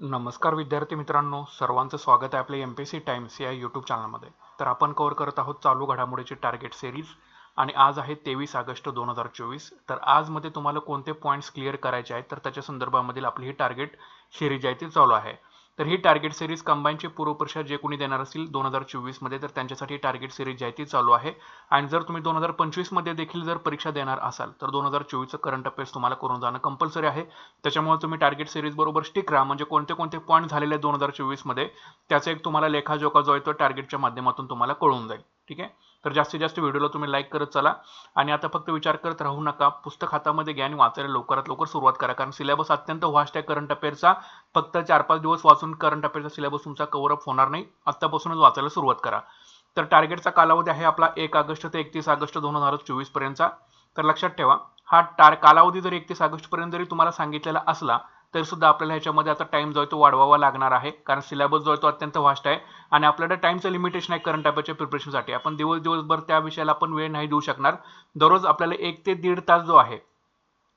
नमस्कार विद्यार्थी मित्रांनो सर्वांचं स्वागत आहे आपल्या एम पी सी टाइम्स या यूट्यूब चॅनलमध्ये तर आपण कव्हर करत आहोत चालू घडामोडीची टार्गेट सिरीज आणि आज आहे तेवीस ऑगस्ट दोन हजार चोवीस. तर आजमध्ये तुम्हाला कोणते पॉईंट्स क्लिअर करायचे आहेत तर त्याच्या संदर्भामधील आपली ही टार्गेट सिरीज आहे ती चालू आहे. तर ही टार्गेट सिरीज कंबाईनची पूर्वपरीक्षा जे कोणी देणार असतील दोन हजार चोवीसमध्ये तर त्यांच्यासाठी टार्गेट सिरीज जी आहे ती चालू आहे. आणि जर तुम्ही दोन हजार पंचवीसमध्ये देखील जर परीक्षा देणार असाल तर दोन हजार चोवीसचं करंट अफेअर्स तुम्हाला करून जाणं कंपल्सरी आहे. त्याच्यामुळे तुम्ही टार्गेट सिरीज बरोबर स्टिक राहा. म्हणजे कोणते कोणते पॉईंट झालेले आहेत दोन हजार चोवीसमध्ये त्याचा एक तुम्हाला लेखाजोखा जो आहे तो टार्गेटच्या माध्यमातून तुम्हाला कळून जाईल. ठीक आहे? तर जास्तीत जास्त व्हिडिओला तुम्ही लाईक करत चला. आणि आता फक्त विचार करत राहू नका. पुस्तक हातामध्ये घ्या आणि वाचायला लवकरात लवकर सुरुवात करा. कारण सिलेबस अत्यंत व्हास्ट आहे करंट अफेअरचा फक्त चार पाच दिवस वाचून करंट अफेअरचा सिलेबस तुमचा कव्हरअप होणार नाही. आत्तापासूनच वाचायला सुरुवात करा. तर टार्गेटचा कालावधी आहे आपला एक ऑगस्ट ते एकतीस ऑगस्ट दोन हजार चोवीस पर्यंतचा. तर लक्षात ठेवा हा टार कालावधी जरी एकतीस ऑगस्टपर्यंत जरी तुम्हाला सांगितलेला असला तरी सुद्धा आपल्याला ह्याच्यामध्ये आता टाइम जो आहे तो वाढवावा लागणार आहे. कारण सिलेबस जो आहे तो अत्यंत वास्ट आहे. आणि आपल्याकडे टाइमचं लिमिटेशन आहे करंट अफेअरच्या प्रिपरेशनसाठी आपण दिवस दिवसभर त्या विषयाला आपण वेळ नाही देऊ शकणार. दररोज आपल्याला एक ते दीड तास जो आहे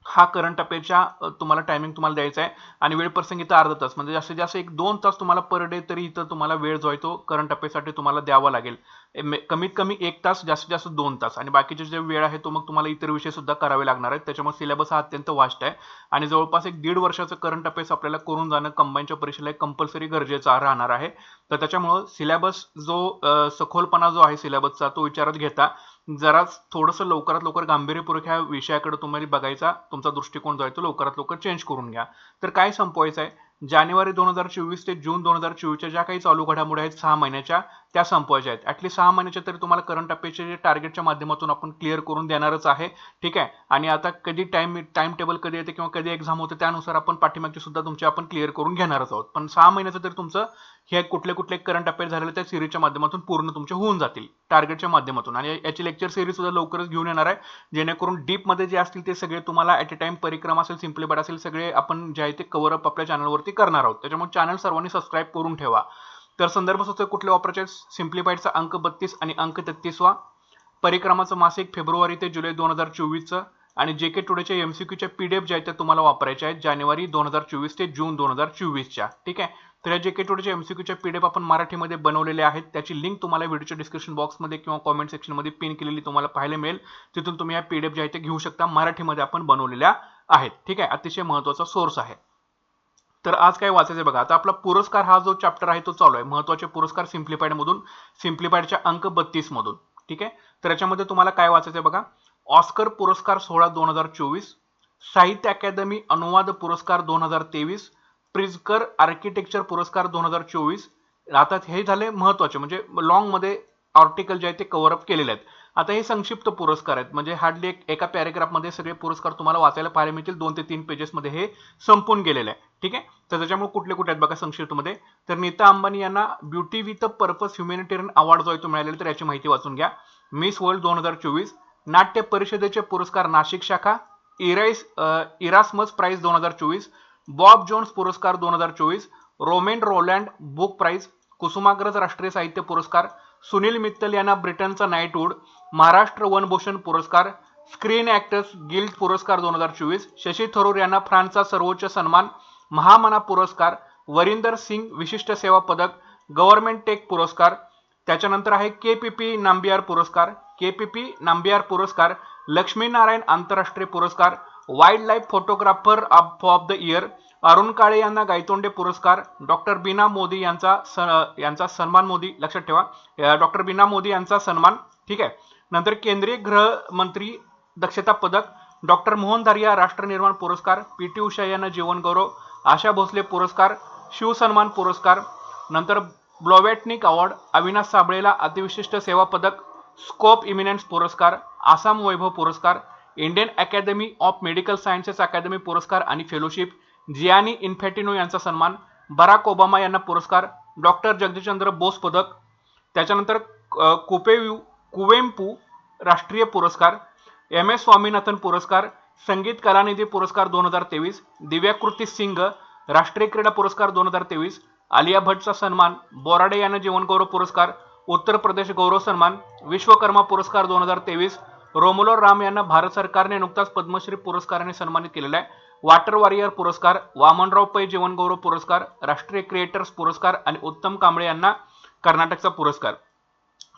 हा करंट अफेअरच्या तुम्हाला टायमिंग तुम्हाला द्यायचा आहे. आणि वेळ प्रसंगी तर अर्धा तास. म्हणजे जास्तीत जास्त एक दोन तास तुम्हाला पर डे तरी इथं तुम्हाला वेळ जो आहे तो करंट अफेअरसाठी तुम्हाला द्यावा लागेल. कमीत कमी एक तास जास्तीत जास्त दोन तास. आणि बाकीचे जे वेळ आहे तो मग तुम्हाला इतर विषय सुद्धा करावे लागणार आहेत. त्याच्यामुळे सिलेबस हा अत्यंत वास्ट आहे. आणि जवळपास एक दीड वर्षाचं करंट अफेअर्स आपल्याला करून जाणं कंबाईनच्या परीक्षेला कंपल्सरी गरजेचं राहणार आहे. तर त्याच्यामुळं सिलेबस जो सखोलपणा जो आहे सिलेबसचा तो विचारात घेता. जरा थोडंसं लवकरात लवकर गांभीर्यपूर्वक ह्या विषयाकडे तुम्हाला बघायचा. तुमचा दृष्टिकोन जो आहे तो लवकरात लवकर चेंज करून घ्या. तर काय संपवायचं आहे जानेवारी दोन हजार चोवीस ते जून दोन हजार चोवीसच्या ज्या काही चालू घडामोडी आहेत सहा महिन्याच्या त्या संपवायच्या आहेत. ॲटलीस्ट सहा महिन्याच्या तरी तुम्हाला करंट अफेअरचे जे टार्गेटच्या माध्यमातून आपण क्लिअर करून देणारच आहे. ठीक आहे? आणि आता कधी टाइम टाइम टेबल कधी येते किंवा कधी एक्झाम होते त्यानुसार आपण पाठीमागचे सुद्धा तुमची आपण क्लिअर करून घेणारच आहोत. पण सहा महिन्याचं तरी तुमचं हे कुठले कुठले करंट अफेअर झालेले त्या सिरीजच्या माध्यमातून पूर्ण तुमचे होऊन जातील टार्गेटच्या माध्यमातून. आणि याची लेक्चर सिरीज सुद्धा लवकरच घेऊन येणार आहे. जेणेकरून डीपमध्ये जे असतील ते सगळे तुम्हाला ॲट अ टाइम परिक्रम असेल सिम्प्लिफाईड असेल सगळे आपण जे आहे ते कव्हर आपल्या चॅनलवरती करणार आहोत. त्याच्यामुळे चॅनल सर्वांनी सबस्क्राईब करून ठेवा. तर संदर्भ सुचक कुठले वापरायचे सिम्प्लिफाईडचा अंक बत्तीस आणि अंक तेहतीसवा. परिक्रमाचं मासिक फेब्रुवारी ते जुलै दोन हजार चोवीसचं आणि जे के टुडेच्या एमसीक्यूच्या पीडीएफ ज्या आहेत त्या तुम्हाला वापरायच्या आहेत जानेवारी दोन हजार चोवीस ते जून दोन हजार चोवीसच्या. ठीक आहे? तर या जे के टुडेच्या एमसीक्यूच्या पीडीएफ आपण मराठीमध्ये बनवलेले आहेत. त्याची लिंक तुम्हाला व्हिडिओच्या डिस्क्रिप्शन बॉक्समध्ये किंवा कॉमेंट सेक्शनमध्ये पिन केलेली तुम्हाला पाहायला मिळेल. तिथून तुम्ही या पीडीएफ ज्या आहे ते घेऊ शकता. मराठीमध्ये आपण बनवलेल्या आहेत. ठीक आहे? अतिशय महत्त्वाचा सोर्स आहे. तर आज काय वाचायचं बघा. आता आपला पुरस्कार हा जो चॅप्टर आहे तो चालू आहे. महत्त्वाचे पुरस्कार सिम्प्लिफाईड मधून सिम्प्लिफाईडच्या अंक बत्तीस मधून. ठीक आहे? तर याच्यामध्ये तुम्हाला काय वाचायचं बघा. ऑस्कर पुरस्कार सोळा दोन हजार चोवीस साहित्य अकादमी अनुवाद पुरस्कार दोन हजार तेवीस प्रिझकर आर्किटेक्चर पुरस्कार दोन हजार चोवीस. आता हे झाले महत्त्वाचे. म्हणजे लॉंगमध्ये आर्टिकल जे आहे ते कव्हरअप केलेले आहेत. आता हे संक्षिप्त पुरस्कार आहेत. म्हणजे हार्डली एक एका पॅरेग्राफमध्ये सगळे पुरस्कार तुम्हाला वाचायला पाहायला मिळतील. दोन ते तीन पेजेसमध्ये हे संपून गेलेले आहे. ठीक आहे? तर त्याच्यामुळे कुठले कुठे आहेत बघा संक्षिप्तमध्ये. तर नीता अंबानी यांना beauty with purpose humanitarian award जो आहे तो मिळालेला तर याची माहिती वाचून घ्या. मिस वर्ल्ड दोन हजार चोवीस नाट्य परिषदेचे पुरस्कार नाशिक शाखा इराईस इरास्मस प्राइज दोन हजार चोवीस बॉब जोन्स पुरस्कार दोन हजार चोवीस Romain Rolland book prize Kusumagraj राष्ट्रीय साहित्य पुरस्कार सुनील मित्तल यांना ब्रिटनचा नाईटवूड महाराष्ट्र वनभूषण पुरस्कार स्क्रीन ऍक्टर्स गिल्ड पुरस्कार दोन हजार चोवीस शशी थरूर यांना फ्रान्सचा सर्वोच्च सन्मान महामना पुरस्कार वरिंदर सिंग विशिष्ट सेवा पदक गव्हर्नमेंट टेक पुरस्कार त्याच्यानंतर आहे के पी पी नांबियार पुरस्कार के पी पी नांबियार पुरस्कार लक्ष्मीनारायण आंतरराष्ट्रीय पुरस्कार wildlife photographer of the year Arun Kale यांना गायतोंडे पुरस्कार डॉक्टर बीना मोदी यांचा स- यांचा सन्मान मोदी लक्षात ठेवा. डॉक्टर बीना मोदी यांचा सन्मान ठीक आहे. नंतर केंद्रीय गृहमंत्री दक्षता पदक डॉक्टर मोहन धारिया राष्ट्रनिर्माण पुरस्कार पी टी उषा यांना जीवन गौरव आशा भोसले पुरस्कार शिवसन्मान पुरस्कार नंतर ब्लॉवेटनिक अवॉर्ड अविनाश साबळेला अतिविशिष्ट सेवा पदक स्कोप इमिनन्स पुरस्कार आसाम वैभव पुरस्कार Indian academy of medical sciences academy पुरस्कार आणि फेलोशिप जियानी इन्फॅटिनो यांचा सन्मान बराक ओबामा यांना पुरस्कार डॉक्टर जगदीशचंद्र बोस पदक त्याच्यानंतर कुपेव्यू कुपेयू कुवेंपू राष्ट्रीय पुरस्कार एम एस स्वामीनाथन पुरस्कार संगीत कलानिधी पुरस्कार दोन हजार तेवीस दिव्याकृती सिंग राष्ट्रीय क्रीडा पुरस्कार दोन हजार तेवीस आलिया भट्टचा सन्मान बोराडे यांना जीवनगौरव पुरस्कार उत्तर प्रदेश गौरव सन्मान विश्वकर्मा पुरस्कार दोन हजार तेवीस रोमोलो राम यांना भारत सरकारने नुकताच पद्मश्री पुरस्काराने सन्मानित केलेला आहे. वॉटर वॉरियर पुरस्कार वामनराव पै जीवनगौरव पुरस्कार राष्ट्रीय क्रिएटर्स पुरस्कार आणि उत्तम कांबळे यांना कर्नाटकचा पुरस्कार.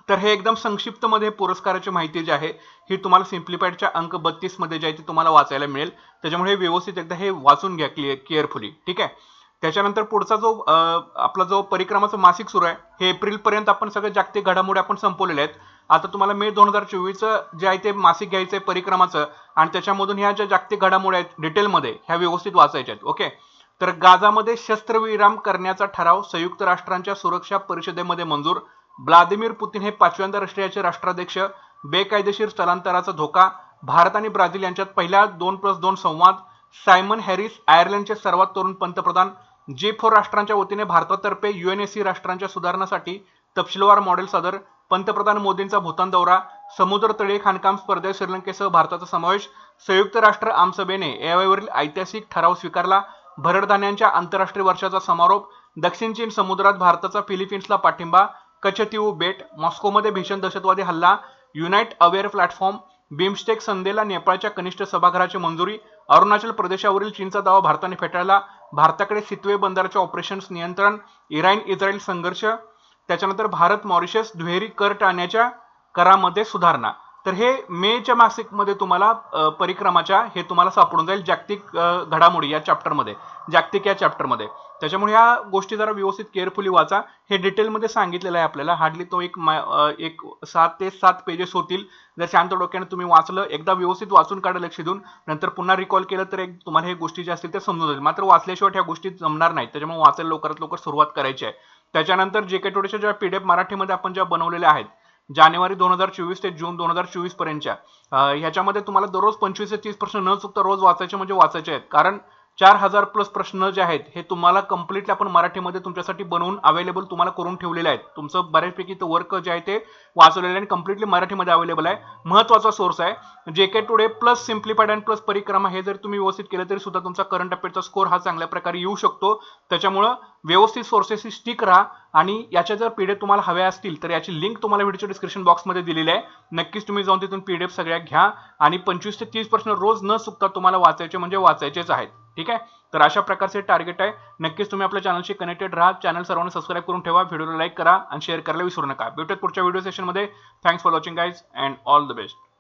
तर हे एकदम संक्षिप्तमध्ये पुरस्काराची माहिती जी आहे ही तुम्हाला सिम्प्लिफाईडच्या अंक बत्तीसमध्ये जी जे आहे ती तुम्हाला वाचायला मिळेल. त्याच्यामुळे हे व्यवस्थित एकदा हे वाचून घ्या क्लिअर केअरफुली ठीक आहे? त्याच्यानंतर पुढचा जो आपला जो परिक्रमाचं मासिक सुरू आहे हे एप्रिलपर्यंत आपण सगळे जागतिक घडामोडी आपण संपवलेले आहेत. आता तुम्हाला मे दोन हजार चोवीसचं जे आहे ते मासिक घ्यायचं आहे परिक्रमाचं आणि त्याच्यामधून ह्या ज्या जागतिक घडामोडी आहेत डिटेलमध्ये ह्या व्यवस्थित वाचायच्या आहेत ओके तर गाझामध्ये शस्त्रविराम करण्याचा ठराव संयुक्त राष्ट्रांच्या सुरक्षा परिषदेमध्ये मंजूर. व्लादिमीर पुतीन हे पाचव्यांदा रशियाचे राष्ट्राध्यक्ष बेकायदेशीर स्थलांतराचा धोका. भारत आणि ब्राझील यांच्यात पहिल्या दोन प्लस दोन संवाद. सायमन हॅरिस आयर्लंडचे सर्वात तरुण पंतप्रधान. जे फोर राष्ट्रांच्या वतीने भारतातर्फे युएनएसी राष्ट्रांच्या सुधारणासाठी तपशीलवार मॉडेल सादर. पंतप्रधान मोदींचा भूतान दौरा समुद्र तळे खाणकाम स्पर्धेत श्रीलंकेसह भारताचा समावेश संयुक्त राष्ट्र आमसभेने यावेळीवरील ऐतिहासिक ठराव स्वीकारला. भरडधान्यांच्या आंतरराष्ट्रीय वर्षाचा समारोप दक्षिण चीन समुद्रात भारताचा फिलिपिन्सला पाठिंबा कचतीऊ बेट मॉस्कोमध्ये भीषण दहशतवादी हल्ला युनाइट अवेअर प्लॅटफॉर्म बिमस्टेक संधेला नेपाळच्या कनिष्ठ सभागृहाची मंजुरी अरुणाचल प्रदेशावरील चीनचा दावा भारताने फेटाळला भारताकडे सितवे बंदराचे ऑपरेशन्स नियंत्रण इराण इस्रायल संघर्ष त्याच्यानंतर भारत मॉरिशस दुहेरी कर टाळण्याच्या करामध्ये सुधारणा. तर हे मेच्या मासिकमध्ये तुम्हाला परिक्रमाच्या हे तुम्हाला सापडून जाईल जागतिक घडामोडी या चॅप्टरमध्ये जागतिक या चॅप्टरमध्ये त्याच्यामुळे ह्या गोष्टी जरा व्यवस्थित केअरफुली वाचा. हे डिटेलमध्ये सांगितलेलं आहे आपल्याला. हार्डली तो एक एक सात ते सात पेजेस होतील. जर शांत डोक्याने तुम्ही वाचलं एकदा व्यवस्थित वाचून काढा लक्ष देऊन. नंतर पुन्हा रिकॉल केलं तर एक तुम्हाला हे गोष्टी ज्या असतील त्या समजून जाईल मात्र वाचल्याशिवाय ह्या गोष्टी जमणार नाहीत. त्याच्यामुळे वाचायला लवकरात लवकर सुरुवात करायची आहे. त्याच्यानंतर जे के टोडेच्या ज्या पीडीएफ मराठीमध्ये आपण ज्या बनवलेल्या आहेत जानेवारी दोन हजार चोवीस ते जून दोन हजार चोवीस पर्यंतच्या ह्याच्यामध्ये तुम्हाला दररोज पंचवीस ते तीस प्रश्न न चुकता रोज वाचायचे म्हणजे वाचायचे आहेत. कारण चार हजार प्लस प्रश्न जे आहेत हे तुम्हाला कम्प्लिटली आपण मराठीमध्ये तुमच्यासाठी बनवून अवेलेबल तुम्हाला करून ठेवलेले आहेत. तुमचं बऱ्यापैकी ते वर्क जे आहे ते वाचवलेलं आहे आणि कम्प्लिटली मराठीमध्ये अवेलेबल आहे. महत्त्वाचा सोर्स आहे. J K today plus simplified and plus Parikrama हे जर तुम्ही व्यवस्थित केलं तरी सुद्धा तुमचा करंट अफेअरचा स्कोर हा चांगल्या प्रकारे येऊ शकतो. त्याच्यामुळं व्यवस्थित सोर्सेसशी स्टिक राहा आणि याच्या जर पीडीएफ तुम्हाला हव्या असतील तर याची लिंक तुम्हाला व्हिडिओच्या डिस्क्रिप्शन बॉक्समध्ये दिलेली आहे. नक्कीच तुम्ही जाऊन तिथून पीडीएफ सगळ्या घ्या आणि पंचवीस ते तीस प्रश्न रोज न चुकता तुम्हाला वाचायचे म्हणजे वाचायचेच आहेत. ठीक आहे? तर अशा प्रकारचे टार्गेट आहे. नक्कीच तुम्ही आपल्या चॅनलशी कनेक्टेड राहा. चॅनल सर्वांना सबस्क्राईब करून ठेवा. व्हिडिओला लाईक करा आणि शेअर करायला विसरू नका. भेटत पुढच्या व्हिडिओ सेशनमध्ये thanks for watching guys and all the best